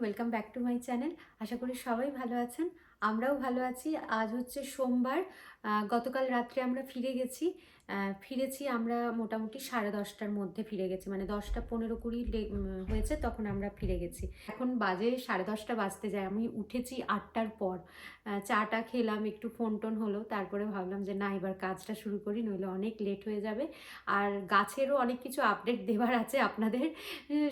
Welcome back to my channel আশা করি সবাই ভালো আছেন। আমরাও ভালো আছি। আজ হচ্ছে সোমবার গতকাল রাত্রে আমরা ফিরে গেছি। ফিরেছি আমরা মোটামুটি সাড়ে দশটার মধ্যে ফিরে গেছি। মানে দশটা পনেরো কুড়ি হয়েছে তখন আমরা ফিরে গেছি। এখন বাজে সাড়ে দশটা বাজতে যায়। আমি উঠেছি আটটার পর। চাটা খেলাম, একটু ফোন টোন হলো, তারপরে ভাবলাম যে না, এবার কাজটা শুরু করি, নইলে অনেক লেট হয়ে যাবে। আর গাছেরও অনেক কিছু আপডেট দেওয়ার আছে আপনাদের।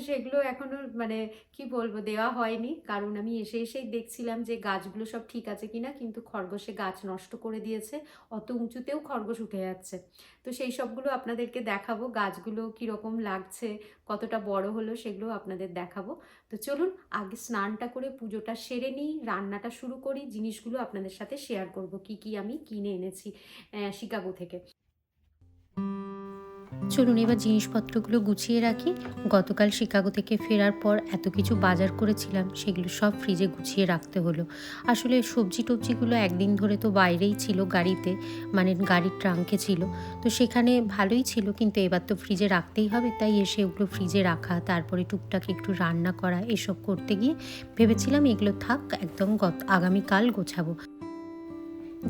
সেগুলো এখনও মানে কি বলব, দেওয়া হয়নি। কারণ আমি এসে এসেই দেখছিলাম যে গাছগুলো সব ঠিক আছে কিনা, কিন্তু খরগোশে গাছ নষ্ট করে দিয়েছে, অত উঁচুতেও খরগোশ উঠে যাচ্ছে। তো সেই সবগুলো আপনাদেরকে দেখাবো, গাছগুলো কীরকম লাগছে, কতটা বড় হলো সেগুলো আপনাদের দেখাবো। তো চলুন, আগে স্নানটা করে পুজোটা সেরে নিই, রান্নাটা শুরু করি, জিনিসগুলো আপনাদের সাথে শেয়ার করব, কি কি আমি কিনে এনেছি শিকাগো থেকে। চলুন এবার জিনিসপত্রগুলো গুছিয়ে রাখি। গতকাল শিকাগো থেকে ফেরার পর এত কিছু বাজার করেছিলাম, সেগুলো সব ফ্রিজে গুছিয়ে রাখতে হলো। আসলে সবজি টবজিগুলো একদিন ধরে তো বাইরেই ছিল গাড়িতে মানে গাড়ির ট্রাঙ্কে ছিল। তো সেখানে ভালোই ছিল, কিন্তু এবার তো ফ্রিজে রাখতেই হবে, তাই এসে ওগুলো ফ্রিজে রাখা, তারপরে টুকটাক একটু রান্না করা, এসব করতে গিয়ে ভেবেছিলাম এগুলো থাক, একদম গত আগামীকাল গোছাবো।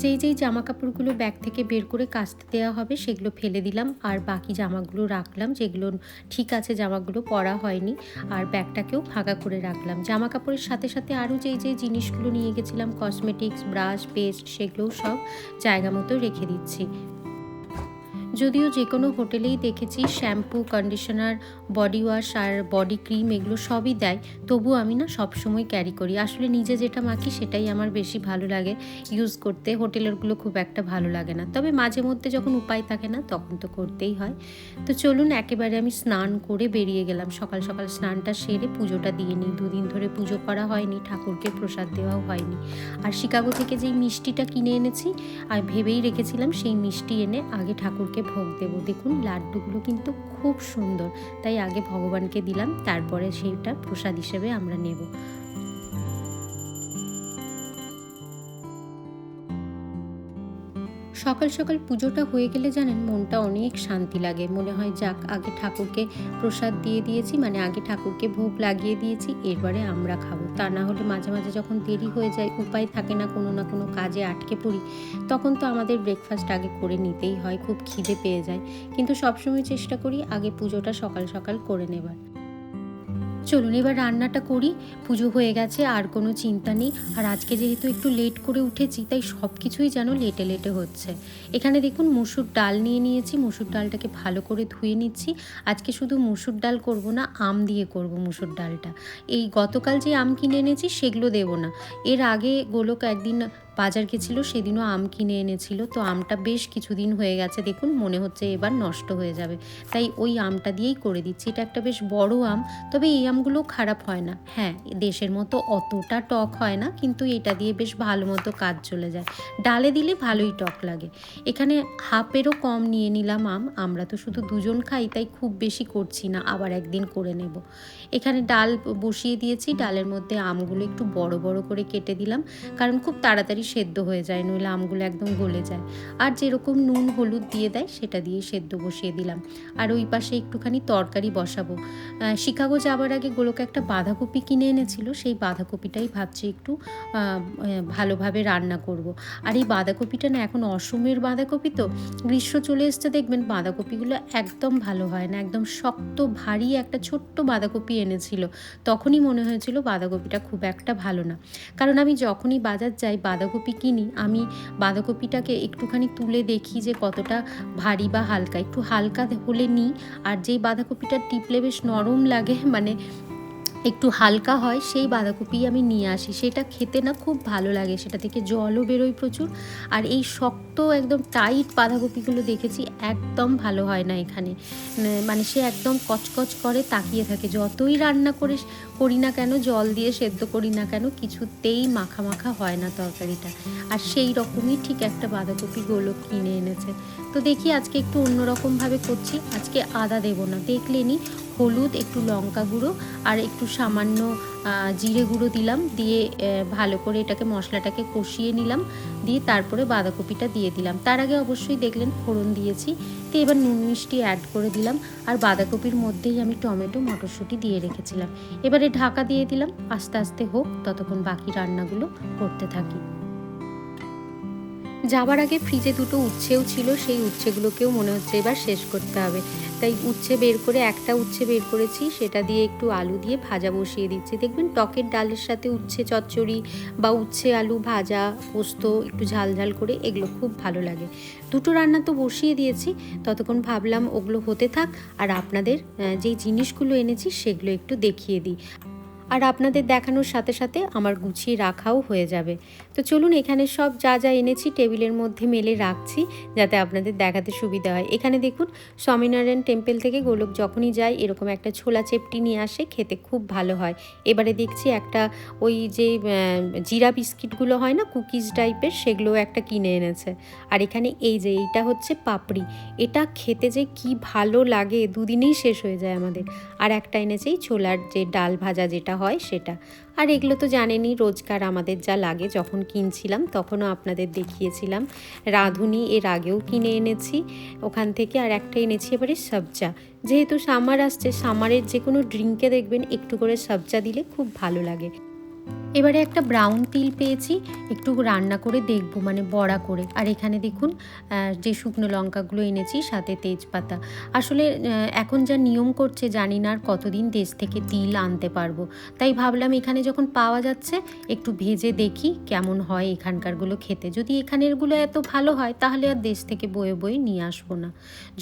যেই যেই জামা কাপড়গুলো ব্যাগ থেকে বের করে কাচতে দেওয়া হবে, সেগুলো ফেলে দিলাম। আর বাকি জামাগুলো রাখলাম, যেগুলো ঠিক আছে জামাগুলো পরা হয়নি, আর ব্যাগটাকেও ফাঁকা করে রাখলাম। জামা কাপড়ের সাথে সাথে আরও যেই যেই জিনিসগুলো নিয়ে গেছিলাম কসমেটিক্স ব্রাশ পেস্ট সেগুলোও সব জায়গা মতো রেখে দিচ্ছি। যদিও যে কোনো হোটেলেই দেখেছি শ্যাম্পু, কন্ডিশনার, বডি ওয়াশ আর বডি ক্রিম এগুলো সবই দেয়। তবু আমি না সবসময় ক্যারি করি। আসলে নিজে যেটা মাখি সেটাই আমার বেশি ভালো লাগে। ইউজ করতে হোটেলেরগুলো খুব একটা ভালো লাগে না। তবে মাঝে মধ্যে যখন উপায় থাকে না তখন তো করতেই হয়। তো চলুন একেবারে আমি স্নান করে বেরিয়ে গেলাম। সকাল সকাল স্নানটা সেরে পুজোটা দিয়ে নিই। দুদিন ধরে পুজো করা হয়নি, ঠাকুরকে প্রসাদ দেওয়াও হয়নি। আর শিকাগো থেকে যেই মিষ্টিটা কিনে এনেছি আর ভেবেই রেখেছিলাম সেই মিষ্টি এনে আগে ঠাকুরকে ভোগ দেব। দেখুন, লাড্ডুগুলো কিন্তু খুব সুন্দর। তাই আগে ভগবানকে দিলাম, তারপরে সেইটা প্রসাদ হিসেবে আমরা নেব। সকাল সকাল পুজোটা হয়ে গেলে জানেন, মনটা অনেক শান্তি লাগে। মনে হয়, যাক, আগে ঠাকুরকে প্রসাদ দিয়ে দিয়েছি মানে আগে ঠাকুরকে ভোগ লাগিয়ে দিয়েছি, এরপরে আমরা খাব। তা না হলে মাঝে মাঝে যখন দেরি হয়ে যায়, উপায় থাকে না কোনো না কোনো কাজে আটকে পড়ি, তখন তো আমাদের ব্রেকফাস্ট আগে করে নিতেই হয়, খুব খিদে পেয়ে যায়। কিন্তু সবসময় চেষ্টা করি আগে পুজোটা সকাল সকাল করে নেবার। চলুন, এবার রান্নাটা করি। পুজো হয়ে গেছে, আর কোনো চিন্তা নেই। আর আজকে যেহেতু একটু লেট করে উঠেছি, তাই সব কিছুই যেন লেটে লেটে হচ্ছে। এখানে দেখুন, মুসুর ডাল নিয়ে নিয়েছি। মুসুর ডালটাকে ভালো করে ধুয়ে নিচ্ছি। আজকে শুধু মুসুর ডাল করব না, আম দিয়ে করব মুসুর ডালটা। এই গতকাল যে আম কিনে এনেছি, সেগুলো দেবো না। এর আগে গোলক একদিন বাজার গেছিল, সেদিনও আম কিনে এনেছিল। তো আমটা বেশ কিছুদিন হয়ে গেছে, দেখুন মনে হচ্ছে এবার নষ্ট হয়ে যাবে। তাই ওই আমটা দিয়েই করে দিচ্ছি। এটা একটা বেশ বড় আম, তবে এই আমগুলো খারাপ হয় না। হ্যাঁ দেশের মতো অতটা টক হয় না, কিন্তু এটা দিয়ে বেশ ভালো মতো কাজ চলে যায়। ডালে দিলে ভালোই টক লাগে। এখানে হাফেরও কম নিয়ে নিলাম আম, আমরা তো শুধু দুজন খাই, তাই খুব বেশি করছি না, আবার একদিন করে নেব। এখানে ডাল বসিয়ে দিয়েছি, ডালের মধ্যে আমগুলো একটু বড় বড় করে কেটে দিলাম, কারণ খুব তাড়াতাড়ি সেদ্ধ হয়ে যায়, নইলে আমগুলো একদম গলে যায়। আর যেরকম নুন, হলুদ দিয়ে দেয়, সেটা দিয়ে সেদ্ধ বসিয়ে দিলাম। আর ওই পাশে একটুখানি তরকারি বসাবো। শিকাগো যাবার আগে গোলকে একটা বাঁধাকপি কিনে এনেছিল, সেই বাঁধাকপিটাই ভাবছি একটু ভালোভাবে রান্না করব। আর এই বাঁধাকপিটা না এখন অসমের বাঁধাকপি তো, গ্রীষ্ম চলে এসছে, দেখবেন বাঁধাকপিগুলো একদম ভালো হয় না, একদম শক্ত, ভারী একটা ছোট্ট বাঁধাকপি এনেছিল। তখনই মনে হয়েছিল বাঁধাকপিটা খুব একটা ভালো না। কারণ আমি যখনই বাজার যাই, বাঁধাকপি কিনি, আমি বাঁধাকপিটাকে একটুখানি তুলে দেখি যে কতটা ভারী বা হালকা। একটু হালকা হলে নিই, আর যেই বাঁধাকপিটা টিপলে বেশ নরম লাগে মানে একটু হালকা হয়, সেই বাঁধাকপি আমি নিয়ে আসি। সেটা খেতে না খুব ভালো লাগে, সেটা থেকে জলও বেরোয় প্রচুর। আর এই শক্ত একদম টাইট বাঁধাকপিগুলো দেখেছি, একদম ভালো হয় না এখানে। মানে সে একদম কচকচ করে তাকিয়ে থাকে। যতই রান্না করে করি না কেন, জল দিয়ে সেদ্ধ করি না কেন, কিছুতেই মাখা মাখা হয় না তরকারিটা। আর সেই রকমই ঠিক একটা বাঁধাকপি গোলো কিনে এনেছে। তো দেখি আজকে একটু অন্যরকমভাবে করছি। আজকে আদা দেবো না। দেখলেনি হলুদ, একটু লঙ্কা গুঁড়ো আর একটু সামান্য জিরে গুঁড়ো দিলাম। দিয়ে ভালো করে এটাকে মশলাটাকে কষিয়ে নিলাম। দিয়ে তারপরে বাঁধাকপিটা দিয়ে দিলাম। তার আগে অবশ্যই দেখলেন ফোড়ন দিয়েছি। তো এবার নুন মিষ্টি অ্যাড করে দিলাম। আর বাঁধাকপির মধ্যেই আমি টমেটো, মটরশুঁটি দিয়ে রেখেছিলাম। এবারে ঢাকা দিয়ে দিলাম। আস্তে আস্তে হোক, ততক্ষণ বাকি রান্নাগুলো করতে থাকি। যাবার আগে ফ্রিজে দুটো উচ্ছেও ছিল, সেই উচ্ছেগুলোকেও মনে হচ্ছে এবার শেষ করতে হবে। তাই উচ্ছে বের করে একটা উচ্ছে বের করেছি, সেটা দিয়ে একটু আলু দিয়ে ভাজা বসিয়ে দিচ্ছি। দেখবেন টকের ডালের সাথে উচ্ছে চচ্চড়ি বা উচ্ছে আলু ভাজা, পোস্ত একটু ঝাল ঝাল করে এগুলো খুব ভালো লাগে। দুটো রান্না তো বসিয়ে দিয়েছি, ততক্ষণ ভাবলাম ওগুলো হতে থাক, আর আপনাদের যেই জিনিসগুলো এনেছি সেগুলো একটু দেখিয়ে দিই। আর আপনাদের দেখানোর সাথে সাথে আমার গুছিয়ে রাখাও হয়ে যাবে। তো চলুন এখানে সব যা যা এনেছি টেবিলের মধ্যে মেলে রাখছি যাতে আপনাদের দেখাতে সুবিধা হয়। এখানে দেখুন, স্বামীনারায়ণ টেম্পল থেকে গোলক যখনই যায়, এরকম একটা ছোলা চেপটি নিয়ে আসে, খেতে খুব ভালো হয়। এবারে দেখছি একটা ওই যে জিরা বিস্কিটগুলো হয় না, কুকিজ টাইপের সেগুলো একটা কিনে এনেছে। আর এখানে এই যে, এইটা হচ্ছে পাপড়ি। এটা খেতে যে কি ভালো লাগে, দুদিনেই শেষ হয়ে যায় আমাদের। আর একটা এনেছে এই ছোলার যে ডাল ভাজা যেটা হয় সেটা। আর এগুলো তো জানেনই, রোজকার আমাদের যা লাগে, যখন কিনছিলাম তখনও আপনাদের দেখিয়েছিলাম। রাঁধুনি এর আগেও কিনে এনেছি, ওখান থেকে আর একটা এনেছি, এবারে সবজা। যেহেতু সামার আসছে, সামারের যে কোনো ড্রিঙ্কে দেখবেন একটু করে সবজা দিলে খুব ভালো লাগে। এবারে একটা ব্রাউন তিল পেয়েছি, একটু রান্না করে দেখব মানে বড়া করে। আর এখানে দেখুন যে শুকনো লঙ্কাগুলো এনেছি, সাথে তেজপাতা। আসলে এখন যা নিয়ম করছে, জানি না আর কতদিন দেশ থেকে তিল আনতে পারব। তাই ভাবলাম এখানে যখন পাওয়া যাচ্ছে, একটু ভেজে দেখি কেমন হয় এখানকারগুলো খেতে। যদি এখানেরগুলো এত ভালো হয়, তাহলে আর দেশ থেকে বয়ে বয়ে নিয়ে আসব না।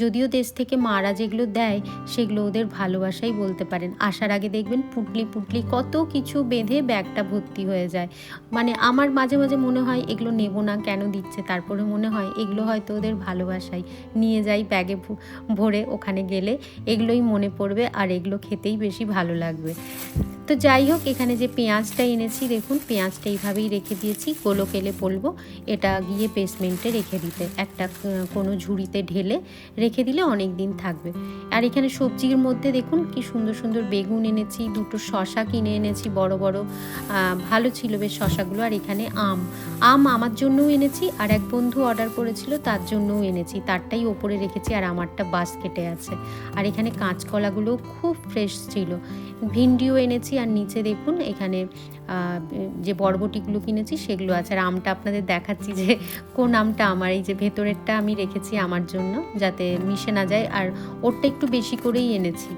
যদিও দেশ থেকে মারা যেগুলো দেয়, সেগুলো ওদের ভালোবাসাই বলতে পারেন। আসার আগে দেখবেন পুটলি পুটলি কত কিছু বেঁধে ব্যাগটা ভর্তি হয়ে যায়। মানে আমার মাঝে মাঝে মনে হয় এগুলো নেব না, কেন দিচ্ছে? তারপরে মনে হয় এগুলো হয়তো ওদের ভালোবাসাই নিয়ে যাই ব্যাগে ভরে ওখানে গেলে। এগুলোই মনে পড়বে আর এগুলো খেতেই বেশি ভালো লাগবে। তো যাই হোক, এখানে যে পেঁয়াজটা এনেছি, দেখুন পেঁয়াজটা এইভাবেই রেখে দিয়েছি। গোলো কেলে বলব, এটা গিয়ে বেসমেন্টে রেখে দিতে। একটা কোনো ঝুড়িতে ঢেলে রেখে দিলে অনেক দিন থাকবে। আর এখানে সবজির মধ্যে দেখুন কি সুন্দর সুন্দর বেগুন এনেছি, দুটো শশা কিনে এনেছি, বড় বড় ভালো ছিল বেশ শশাগুলো, আর এখানে আম। আম আমার জন্যও এনেছি, আর এক বন্ধু অর্ডার করেছিল, তার জন্যও এনেছি। তারটাই ওপরে রেখেছি, আর আমারটা বাস্কেটে আছে। আর এখানে কাঁচকলাগুলো খুব ফ্রেশ ছিল। ভিন্ডিও এনেছি, আর নিচে দেখুন, এখানে যে বরবটিগুলো কিনেছি, সেগুলো আছে। আর আমটা আপনাদের দেখাচ্ছি যে কোন আমটা আমার, এই যে ভেতরেরটা আমি রেখেছি আমার জন্য, যাতে মিশে না যায়, আর ওরটা একটু বেশি করেই এনেছি।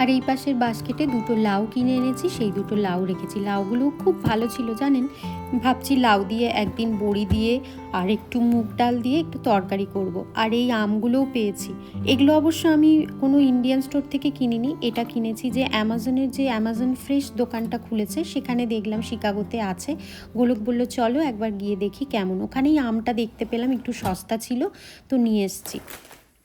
আর এই পাশের বাস্কেটে দুটো লাউ কিনে এনেছি, সেই দুটো লাউ রেখেছি। লাউগুলোও খুব ভালো ছিল, জানেন? ভাবছি লাউ দিয়ে একদিন বড়ি দিয়ে আর একটু মুগ ডাল দিয়ে একটু তরকারি করব। আর এই আমগুলোও পেয়েছি। এগুলো অবশ্য আমি কোনো ইন্ডিয়ান স্টোর থেকে কিনিনি। এটা কিনেছি যে অ্যামাজনের যে অ্যামাজন ফ্রেশ দোকানটা খুলেছে, সেখানে দেখলাম শিকাগোতে আছে। গোলক বলল, চলো একবার গিয়ে দেখি কেমন। ওখানেই আমটা দেখতে পেলাম, একটু সস্তা ছিল, তো নিয়ে এসেছি।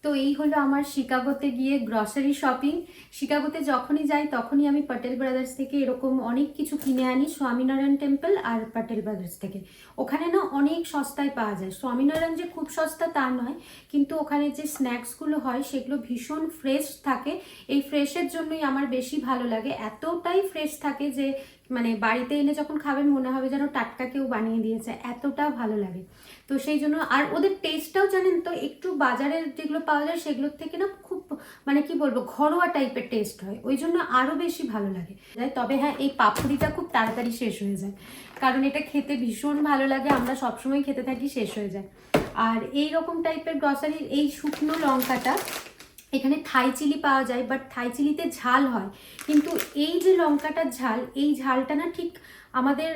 তো এই হলো আমার শিকাগোতে গিয়ে গ্রসারি শপিং শিকাগোতে যখনই যাই, তখনই আমি পটেল ব্রাদার্স থেকে এরকম অনেক কিছু কিনে আনি স্বামীনারায়ণ টেম্পল আর পটেল ব্রাদার্স থেকে। ওখানে না অনেক সস্তায় পাওয়া যায়। স্বামীনারায়ণ যে খুব সস্তা তা নয়, কিন্তু ওখানে যে স্ন্যাক্সগুলো হয়, সেগুলো ভীষণ ফ্রেশ থাকে। এই ফ্রেশের জন্যই আমার বেশি ভালো লাগে। এতটাই ফ্রেশ থাকে যে মানে বাড়িতে এনে যখন খাবেন, মনে হবে যেন টাটকা কেউ বানিয়ে দিয়েছে, এতটা ভালো লাগে। তো সেই জন্য আর ওদের টেস্টটাও জানেন তো, একটু বাজারের যেগুলো পাওয়া যায়, সেগুলোর থেকে না খুব মানে কি বলব, ঘরোয়া টাইপের টেস্ট হয়। ওই জন্য আরও বেশি ভালো লাগে। তবে হ্যাঁ এই পাপড়িটা খুব তাড়াতাড়ি শেষ হয়ে যায়। কারণ এটা খেতে ভীষণ ভালো লাগে, আমরা সবসময় খেতে থাকি, শেষ হয়ে যায়। আর এই রকম টাইপের গ্রসারির এই শুকনো লঙ্কাটা এখানে থাই চিলি পাওয়া যায় বাট থাই চিলিতে ঝাল হয়। কিন্তু এই যে লঙ্কাটার ঝাল, এই ঝালটা না ঠিক আমাদের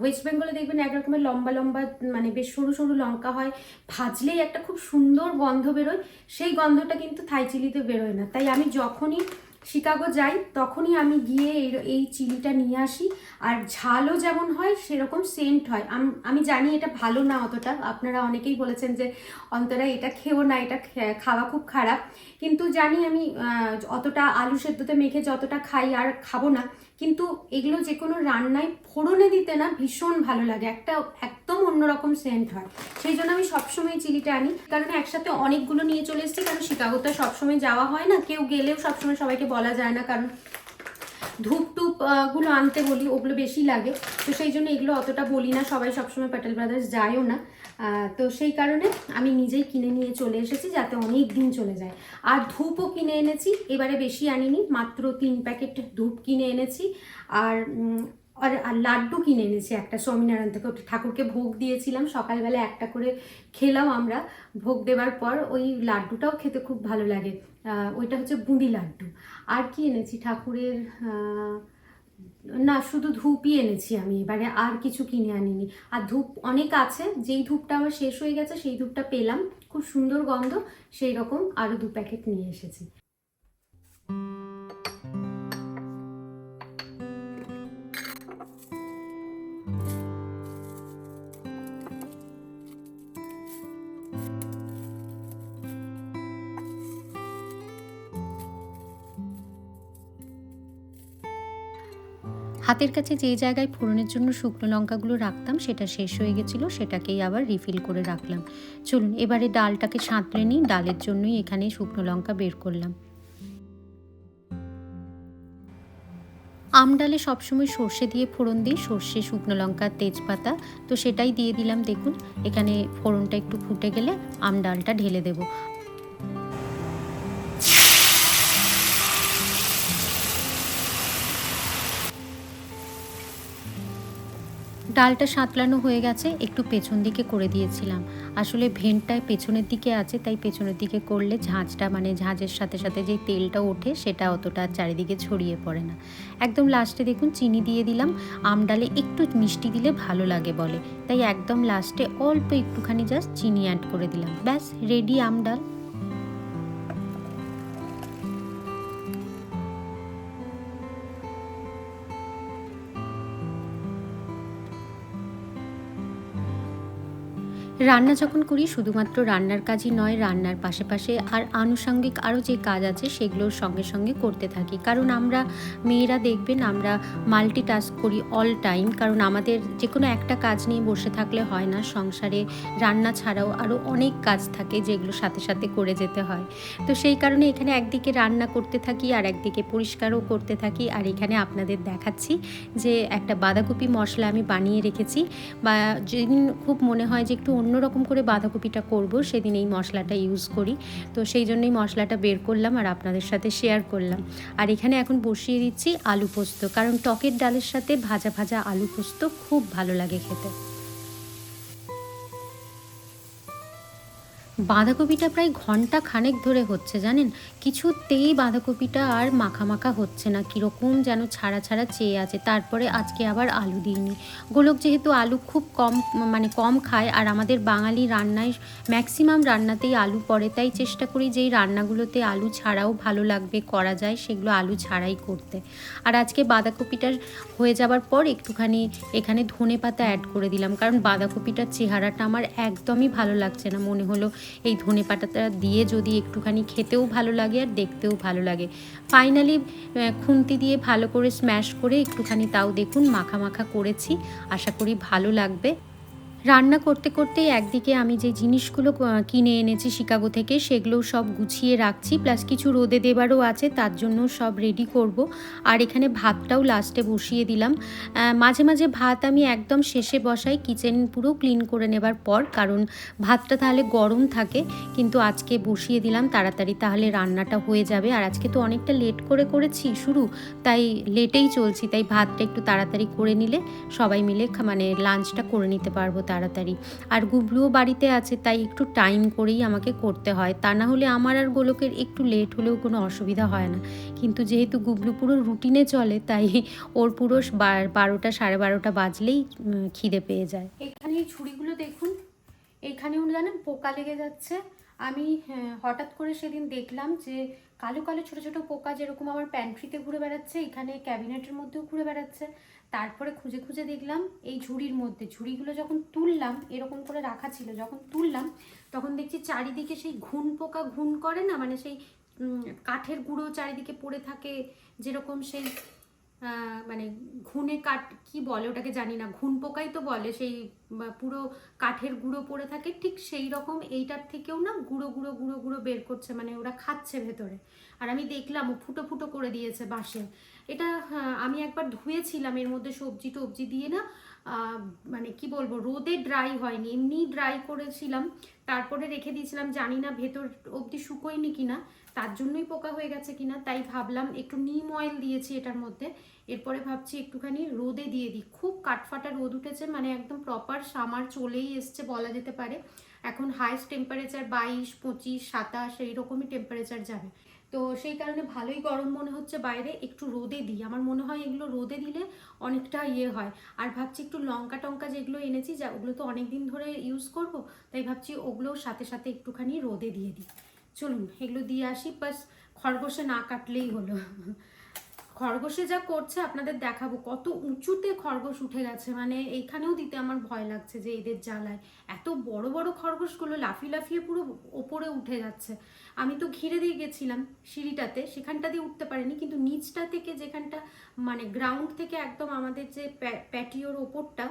ওয়েস্ট বেঙ্গলে দেখবেন এক রকমের লম্বা লম্বা মানে বেশ সরু সরু লঙ্কা হয়। ভাজলেই একটা খুব সুন্দর গন্ধ বেরোয়, সেই গন্ধটা কিন্তু থাই চিলিতে বেরোয় না। তাই আমি যখনই শিকাগো যাই, তখনই আমি গিয়ে এই এই চিলিটা নিয়ে আসি। আর ঝালও যেমন হয়, সেরকম সেন্ট হয়। আমি জানি এটা ভালো না অতটা। আপনারা অনেকেই বলেছেন যে, অন্তরা, এটা খেও না, এটা খাওয়া খুব খারাপ। কিন্তু জানি আমি অতটা আলু সেদ্ধতে মেখে যতটা খাই আর খাব না কিন্তু এগুলো যে কোনো রান্নায় ফোড়নে দিতে না ভীষণ ভালো লাগে। একটা একদম অন্যরকম সেন্ট হয়। সেই জন্য আমি সবসময় চিলিটা আনি। কারণ একসাথে অনেকগুলো নিয়ে চলে এসেছি। কারণ শিকাগোতে সবসময় যাওয়া হয় না। কেউ গেলেও সবসময় সবাইকে বলা যায় না। কারণ ধূপ টুপ আনতে বলি, ওগুলো বেশি লাগে। তো সেই জন্য এগুলো অতটা বলি না। সবাই সবসময় প্যাটেল ব্রাদার্স যায়ও না। তো সেই কারণে আমি নিজেই কিনে নিয়ে চলে এসেছি যাতে অনেক দিন চলে যায়। আর ধূপও কিনে এনেছি, এবারে বেশি আনিনি, মাত্র তিন প্যাকেট ধূপ কিনে এনেছি। আর আর আর লাড্ডু কিনে এনেছি একটা, স্বামীনারায়ণ থেকে। ঠাকুরকে ভোগ দিয়েছিলাম সকালবেলা একটা করে খেলাম আমরা, ভোগ দেওয়ার পর ওই লাড্ডুটাও খেতে খুব ভালো লাগে। ওইটা হচ্ছে বুঁদি লাড্ডু। আর কি এনেছি ঠাকুরের না, শুধু ধূপই এনেছি আমি এবারে, আর কিছু কিনে আনিনি। আর ধূপ অনেক আছে, যেই ধূপটা আমার শেষ হয়ে গেছে, সেই ধূপটা পেলাম। খুব সুন্দর গন্ধ, সেই রকম আরও দু প্যাকেট নিয়ে এসেছি। হাতের কাছে যেই জায়গায় ফোড়নের জন্য শুকনো লঙ্কাগুলো রাখতাম, সেটা শেষ হয়ে গেছিল, সেটাকেই আবার রিফিল করে রাখলাম। চলুন, এবারে ডালটাকে সাঁতরে নিই, ডালের জন্যই এখানে শুকনো লঙ্কা বের করলাম। আম আমডালে সবসময় সর্ষে দিয়ে ফোড়ন দিই, সর্ষে, শুকনো লঙ্কা, তেজপাতা, তো সেটাই দিয়ে দিলাম, দেখুন। এখানে ফোড়নটা একটু ফুটে গেলে আম ডালটা ঢেলে দেবো। ডালটা সাঁতলানো হয়ে গেছে, একটু পেছন দিকে করে দিয়েছিলাম। আসলে ভেনটায় পেছনের দিকে আছে, তাই পেছনের দিকে করলে ঝাঁঝটা মানে ঝাঁঝের সাথে সাথে যেই তেলটা ওঠে, সেটা অতটা চারিদিকে ছড়িয়ে পড়ে না। একদম লাস্টে দেখুন চিনি দিয়ে দিলাম, আম ডালে একটু মিষ্টি দিলে ভালো লাগে বলে। তাই একদম লাস্টে অল্প একটুখানি জাস্ট চিনি অ্যাড করে দিলাম। ব্যাস রেডি আম রান্না যখন করি, শুধুমাত্র রান্নার কাজই নয়, রান্নার পাশে আর আনুষঙ্গিক আরও যে কাজ আছে, সেগুলোর সঙ্গে সঙ্গে করতে থাকি। কারণ আমরা মেয়েরা দেখবেন, আমরা মাল্টি টাস্ক করি অল টাইম কারণ আমাদের যে কোনো একটা কাজ নিয়ে বসে থাকলে হয় না। সংসারে রান্না ছাড়াও আরও অনেক কাজ থাকে, যেগুলো সাথে সাথে করে যেতে হয়। তো সেই কারণে এখানে একদিকে রান্না করতে থাকি, আর একদিকে পরিষ্কারও করতে থাকি। আর এখানে আপনাদের দেখাচ্ছি যে একটা বাঁধাকপি মশলা আমি বানিয়ে রেখেছি। বা যেদিন খুব মনে হয় যে একটু অন্যরকম করে বাঁধাকপিটা করব, সেদিন এই মশলাটা ইউজ করি। তো সেই জন্যই মশলাটা বের করলাম আর আপনাদের সাথে শেয়ার করলাম। আর এখানে এখন বসিয়ে দিচ্ছি আলু পোস্ত, কারণ টকের ডালের সাথে ভাজা ভাজা আলু পোস্ত খুব ভালো লাগে খেতে। বাঁধাকপিটা প্রায় ঘণ্টা খানেক ধরে হচ্ছে, জানেন? কিছুতেই বাঁধাকপিটা আর মাখা মাখা হচ্ছে না, কীরকম যেন ছাড়া ছাড়া চেয়ে আছে। তারপরে আজকে আবার আলু দিইনি। গোলক যেহেতু আলু খুব কম মানে কম খায়, আর আমাদের বাঙালি রান্নায় ম্যাক্সিমাম রান্নাতেই আলু পড়ে, তাই চেষ্টা করি যেই রান্নাগুলোতে আলু ছাড়াও ভালো লাগবে, করা যায়, সেগুলো আলু ছাড়াই করতে। আর আজকে বাঁধাকপিটার হয়ে যাবার পর একটুখানি এখানে ধনে পাতা অ্যাড করে দিলাম, কারণ বাঁধাকপিটার চেহারাটা আমার একদমই ভালো লাগছে না, মনে হলো এই ধনে পাতাটা দিয়ে যদি একটুখানি খেতেও ভালো লাগে আর দেখতেও ভালো লাগে। ফাইনালি খুন্তি দিয়ে ভালো করে স্ম্যাশ করে একটুখানি তাও দেখুন, মাখা মাখা করেছি। আশা করি ভালো লাগবে। রান্না করতে করতে একদিকে আমি যে জিনিসগুলো কিনে এনেছি শিকাগো থেকে সেগুলোও সব গুছিয়ে রাখছি প্লাস কিছু রোদে দেবারও আছে, তার জন্য সব রেডি করব। আর এখানে ভাতটাও লাস্টে বসিয়ে দিলাম। মাঝে মাঝে ভাত আমি একদম শেষে বসাই কিচেন পুরো ক্লিন করে নেবার পর, কারণ ভাতটা তাহলে গরম থাকে, কিন্তু আজকে বসিয়ে দিলাম তাড়াতাড়ি, তাহলে রান্নাটা হয়ে যাবে। আর আজকে তো অনেকটা লেট করে করেছি, শুরু, তাই লেটেই চলছি, তাই ভাতটা একটু তাড়াতাড়ি করে নিলে সবাই মিলে মানে লাঞ্চটা করে নিতে পারব। তাড়াতাড়ি। আর গুবলুও বাড়িতে আছে তাই একটু টাইম করেই আমাকে করতে হয়। তা না হলে আমার আর গোলকের একটু লেট হলেও কোনো অসুবিধা হয় না। কিন্তু যেহেতু গুবলু পুরো রুটিনে চলে তাই ওর পুরো বারোটা সাড়ে বারোটা বাজলেই খিদে পেয়ে যায়। এখানে এই ছুরিগুলো দেখুন। এখানেও জানেন পোকা লেগে যাচ্ছে। আমি হ্যাঁ, হঠাৎ করে সেদিন দেখলাম যে কালো কালো ছোট ছোট পোকা যেরকম আমার প্যান্ট্রিতে ঘুরে বেড়াচ্ছে এখানে ক্যাবিনেটের মধ্যেও ঘুরে বেড়াচ্ছে। তারপরে খুঁজে খুঁজে দেখলাম এই ঝুড়ির মধ্যে, ঝুড়িগুলো যখন তুললাম, এরকম করে রাখা ছিল, যখন তুললাম, তখন দেখছি চারিদিকে সেই ঘুন পোকা ঘুন করে না মানে সেই কাঠের গুঁড়ো চারিদিকে পড়ে থাকে, যেরকম সেই মানে ঘুনে কাঠ, কি বলে ওটাকে জানি না, ঘুন পোকাই তো বলে, সেই পুরো কাঠের গুঁড়ো পড়ে থাকে, ঠিক সেই রকম এইটার থেকেও না গুঁড়ো গুঁড়ো গুঁড়ো গুঁড়ো বের করছে মানে ওরা খাচ্ছে ভেতরে। আর আমি দেখলাম ফুটো ফুটো করে দিয়েছে বাঁশে এটা হ্যাঁ, আমি একবার ধুয়েছিলাম এর মধ্যে সবজি টবজি দিয়ে না মানে কি বলব রোদে ড্রাই হয়নি এমনি ড্রাই করেছিলাম। তারপরে রেখে দিয়েছিলাম জানি না ভেতর অবধি শুকোয়নি কিনা তার জন্যই পোকা হয়ে গেছে কিনা তাই ভাবলাম একটু নিম অয়েল দিয়েছি এটার মধ্যে। এরপরে ভাবছি একটুখানি রোদে দিয়ে দিই। খুব কাটফাটা রোদ উঠেছে মানে একদম প্রপার সামার চলেই এসছে বলা যেতে পারে। এখন হাইস্ট টেম্পারেচার বাইশ পঁচিশ সাতাশ এইরকমই টেম্পারেচার যাবে। তো সেই কারণে ভালোই গরম মনে হচ্ছে বাইরে, একটু রোদে দিই। আমার মনে হয় এগুলো রোদে দিলে অনেকটা ইয়ে হয়। আর ভাবছি একটু লঙ্কা টঙ্কা যেগুলো এনেছি, যা ওগুলো তো অনেক দিন ধরে ইউজ করব, তাই ভাবছি ওগুলোও সাথে সাথে একটুখানি রোদে দিয়ে দিই। চলুন, এগুলো দিয়ে আসি, বাস খরগোশে না কাটলেই হলো। খরগোশে যা করছে আপনাদের দেখাবো। কত উঁচুতে খরগোশ উঠে গেছে। মানে এইখানেও দিতে আমার ভয় লাগছে যে এদের জ্বালায়। এত বড় বড় খরগোশগুলো লাফিয়ে লাফিয়ে পুরো ওপরে উঠে যাচ্ছে। আমি তো ঘিরে দিয়ে গেছিলাম সিঁড়িটাতে। সেখানটা দিয়ে উঠতে পারিনি। কিন্তু নিচটা থেকে যেখানটা মানে গ্রাউন্ড থেকে একদম আমাদের যে প্যাটিওর ওপরটা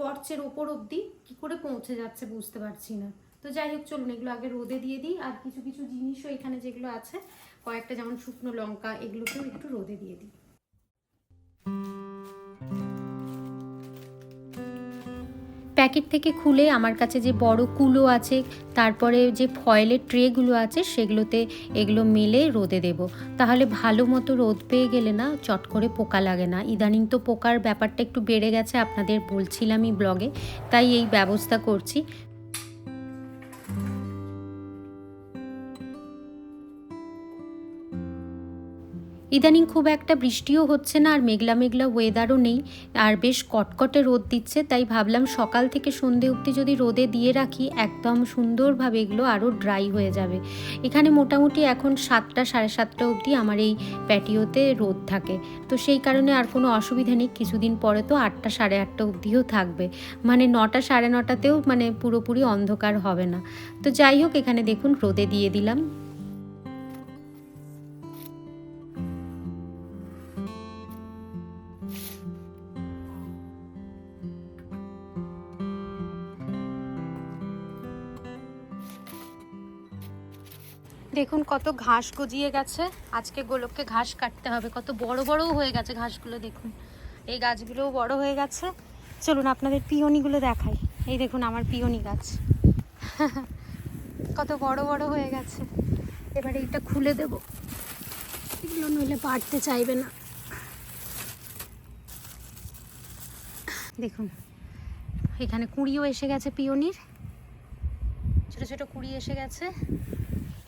পর্চের ওপর অবধি কি করে পৌঁছে যাচ্ছে বুঝতে পারছি না। তো যাই হোক, চলুন এগুলো আগে রোদে দিয়ে দিই। আর কিছু কিছু জিনিসও এখানে যেগুলো আছে কয়েকটা যেমন শুকনো লঙ্কা, এগুলোকেও একটু রোদে দিয়ে দিই। প্যাকেট থেকে খুলে আমার কাছে যে বড় কুলো আছে, তারপরে যে ফয়েলের ট্রেগুলো আছে, সেগুলোতে এগুলো মেলে রোদে দেব। তাহলে ভালো মতো রোদ পেয়ে গেলে না চট করে পোকা লাগে না। ইদানিং তো পোকার ব্যাপারটা একটু বেড়ে গেছে, আপনাদের বলছিলামই ব্লগে, তাই এই ব্যবস্থা করছি। ইদানিং খুব একটা বৃষ্টিও হচ্ছে না, আর মেঘলা মেঘলা ওয়েদারও নেই, আর বেশ কটকটে রোদ দিচ্ছে, তাই ভাবলাম সকাল থেকে সন্ধে অবধি যদি রোদে দিয়ে রাখি, একদম সুন্দরভাবে এগুলো আরও ড্রাই হয়ে যাবে। এখানে মোটামুটি এখন সাতটা, সাড়ে সাতটা অবধি আমার এই প্যাটিওতে রোদ থাকে। তো সেই কারণে আর কোনো অসুবিধা নেই, কিছুদিন পরে তো আটটা, সাড়ে আটটা অবধিও থাকবে। মানে নটা, সাড়ে নটাতেও মানে পুরোপুরি অন্ধকার হবে না। তো যাই হোক, এখানে দেখুন রোদে দিয়ে দিলাম। দেখুন কত ঘাস গজিয়ে গেছে। আজকে গোলককে ঘাস কাটতে হবে। কত বড় বড়ও হয়ে গেছে ঘাসগুলো, দেখুন। এই গাছগুলোও বড় হয়ে গেছে। চলুন আপনাদের পিওনিগুলো দেখাই। এই দেখুন আমার পিওনি গাছ। কত বড় বড় হয়ে গেছে। এবার এইটা খুলে দেব। এগুলো নইলে বাড়তে চাইবে না। দেখুন, এখানে কুঁড়িও এসে গেছে পিওনির ছোট ছোট কুঁড়ি এসে গেছে।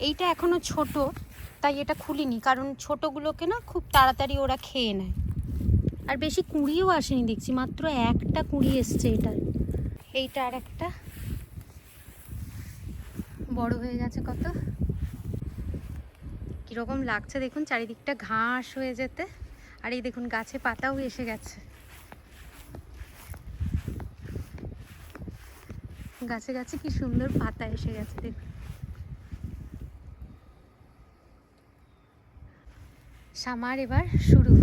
এইটা এখনও ছোট, তাই এটা খুলিনি, কারণ ছোটগুলোকে না খুব তাড়াতাড়ি ওরা খেয়ে নেয়। আর বেশি কুঁড়িও আসেনি, দেখছি মাত্র একটা কুঁড়ি এসছে এটার এইটা আর একটা। বড় হয়ে গেছে কত? কীরকম লাগছে দেখুন, চারিদিকটা ঘাস হয়ে যেতে। আর এই দেখুন, গাছে পাতাও এসে গেছে। গাছে গাছে কি সুন্দর পাতা এসে গেছে, দেখুন। সামার এবার শুরু।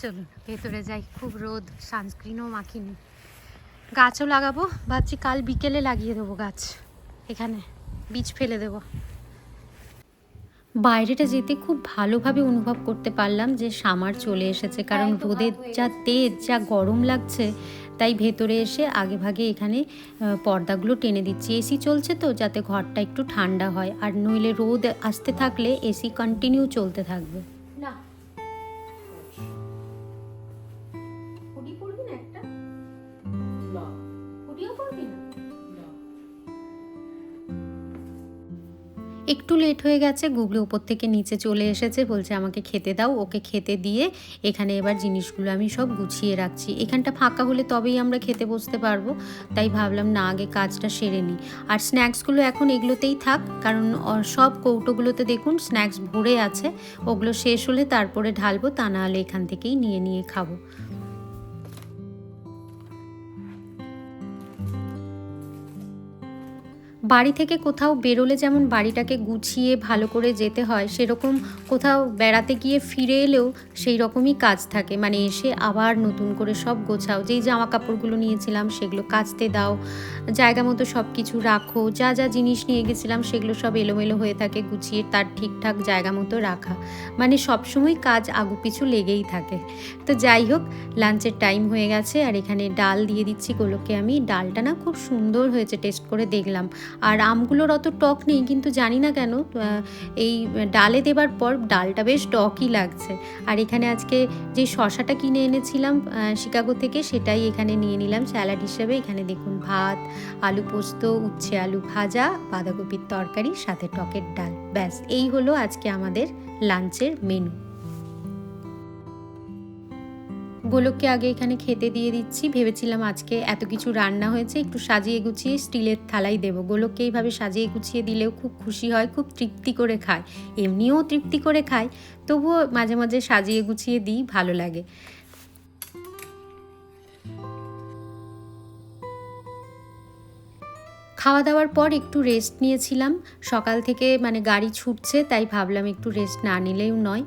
চলুন ভেতরে যাই খুব রোদ সানস্ক্রিনও মাখিনি। গাছও লাগাবো ভাবছি কাল বিকেলে লাগিয়ে দেবো গাছ। এখানে বীজ ফেলে দেবো। বাইরেটা যেতে খুব ভালোভাবে অনুভব করতে পারলাম যে সামার চলে এসেছে কারণ রোদের যা তেজ যা গরম লাগছে তাই ভেতরে এসে আগে ভাগে এখানে পর্দাগুলো টেনে দিচ্ছি। এসি চলছে তো, যাতে ঘরটা একটু ঠান্ডা হয়। আর নইলে রোদ আসতে থাকলে এসি কন্টিনিউ চলতে থাকবে। একটু লেট হয়ে গেছে, গুগলি উপর থেকে নিচে চলে এসেছে, বলছে আমাকে খেতে দাও, ওকে খেতে দিয়ে এখানে এবার জিনিসগুলো আমি সব গুছিয়ে রাখছি। এখানটা ফাঁকা হলে তবেই আমরা খেতে বসতে পারব, তাই ভাবলাম না, আগে কাজটা সেরে নিই। আর স্ন্যাক্সগুলো এখন এগুলোতেই থাক, কারণ সব কৌটোগুলোতে দেখুন স্ন্যাক্স ভরে আছে, ওগুলো শেষ হলে তারপরে ঢালবো, তা নাহলে এখান থেকেই নিয়ে নিয়ে খাব। বাড়ি থেকে কোথাও বেরোলে যেমন বাড়িটাকে গুছিয়ে ভালো করে যেতে হয়, সেরকম কোথাও বেড়াতে গিয়ে ফিরে এলেও সেই রকমই কাজ থাকে। মানে এসে আবার নতুন করে সব গোছাও। যেই জামা কাপড়গুলো নিয়েছিলাম সেগুলো কাচতে দাও জায়গা মতো সব কিছু রাখো, যা যা জিনিস নিয়ে গেছিলাম সেগুলো সব এলোমেলো হয়ে থাকে গুছিয়ে তার ঠিকঠাক জায়গা মতো রাখা। মানে সবসময় কাজ আগু পিছু লেগেই থাকে। তো যাই হোক, লাঞ্চের টাইম হয়ে গেছে আর এখানে ডাল দিয়ে দিচ্ছি গোলককে আমি। ডালটা না খুব সুন্দর হয়েছে, টেস্ট করে দেখলাম। আর আমগুলোর অত টক নেই, কিন্তু জানি না কেন এই ডালে দেবার পর ডালটা বেশ টকই লাগছে। আর এখানে আজকে যে শশাটা কিনে এনেছিলাম শিকাগো থেকে সেটাই এখানে নিয়ে নিলাম। স্যালাড হিসেবে এখানে দেখুন ভাত আলু পোস্ত, উচ্ছে আলু ভাজা, বাঁধাকপির তরকারি, সাথে টকের ডাল। ব্যাস, এই হলো আজকে আমাদের লাঞ্চের মেনু গোলককে আগে এখানে খেতে দিয়ে দিচ্ছি। ভেবেছিলাম আজকে এত কিছু রান্না হয়েছে, একটু সাজিয়ে গুছিয়ে স্টিলের থালাই দেবো। গোলককে এইভাবে সাজিয়ে গুছিয়ে দিলেও খুব খুশি হয়, খুব তৃপ্তি করে খায়। এমনিও তৃপ্তি করে খায়, তবুও মাঝে মাঝে সাজিয়ে গুছিয়ে দিই, ভালো লাগে। খাওয়া দাওয়ার পর একটু রেস্ট নিয়েছিলাম। সকাল থেকে মানে গাড়ি ছুটছে, তাই ভাবলাম একটু রেস্ট না নিলেও নয়।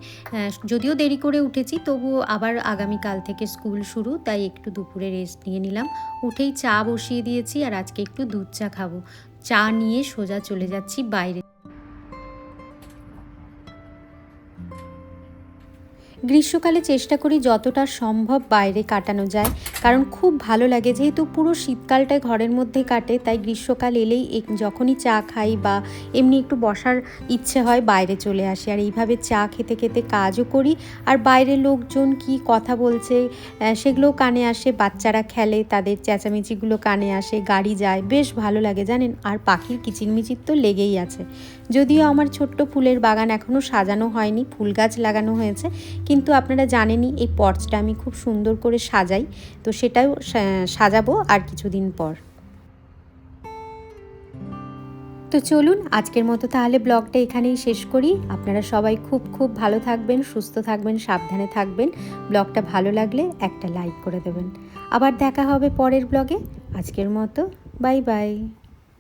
যদিও দেরি করে উঠেছি তবুও আবার আগামীকাল থেকে স্কুল শুরু, তাই একটু দুপুরে রেস্ট নিয়ে নিলাম। উঠেই চা বসিয়ে দিয়েছি আর আজকে একটু দুধ চা খাব। চা নিয়ে সোজা চলে যাচ্ছি বাইরে। গ্রীষ্মকালে চেষ্টা করি যতটা সম্ভব বাইরে কাটানো যায়, কারণ খুব ভালো লাগে যেহেতু পুরো শীতকালটা ঘরের মধ্যে কাটে, তাই গ্রীষ্মকাল এলেই যখনই চা খাই বা এমনি একটু বসার ইচ্ছে হয় বাইরে চলে আসি। আর এইভাবে চা খেতে খেতে কাজও করি, আর বাইরের লোকজন কি কথা বলছে সেগুলোও কানে আসে, বাচ্চারা খেলে, তাদের চেঁচামেচিগুলো কানে আসে, গাড়ি যায়, বেশ ভালো লাগে জানেন। আর পাখির কিচিরমিচির তো লেগেই আছে। যদিও আমার ছোট্ট ফুলের বাগান এখনও সাজানো হয়নি, ফুল গাছ লাগানো হয়েছে, কিন্তু আপনারা জানেনই এই পর্চটা আমি খুব সুন্দর করে সাজাই, তো সেটাও সাজাবো আর কিছুদিন পর। তো চলুন, আজকের মতো তাহলে ব্লগটা এখানেই শেষ করি। আপনারা সবাই খুব খুব ভালো থাকবেন, সুস্থ থাকবেন, সাবধানে থাকবেন। ব্লগটা ভালো লাগলে একটা লাইক করে দেবেন। আবার দেখা হবে পরের ব্লগে। আজকের মতো, বাই বাই।